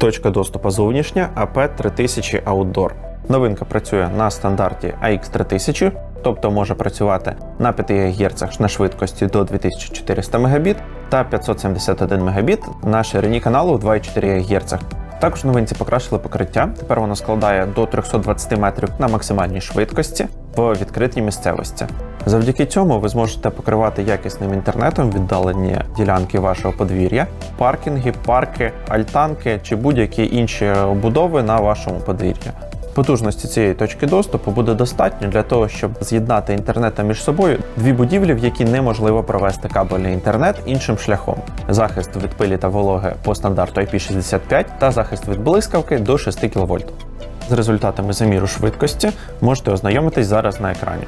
Точка доступу зовнішня AP3000 Outdoor. Новинка працює на стандарті AX3000, тобто може працювати на 5 ГГц на швидкості до 2400 Мбіт та 571 Мбіт на ширині каналу 2,4 ГГц. Також новинці покращили покриття. Тепер воно складає до 320 метрів на максимальній швидкості в відкритій місцевості. Завдяки цьому ви зможете покривати якісним інтернетом віддалені ділянки вашого подвір'я, паркінги, парки, альтанки чи будь-які інші будови на вашому подвір'ї. Потужності цієї точки доступу буде достатньо для того, щоб з'єднати інтернетом між собою дві будівлі, в які неможливо провести кабельний інтернет іншим шляхом: захист від пилі та вологи по стандарту IP65 та захист від блискавки до 6 кВт. З результатами заміру швидкості можете ознайомитись зараз на екрані.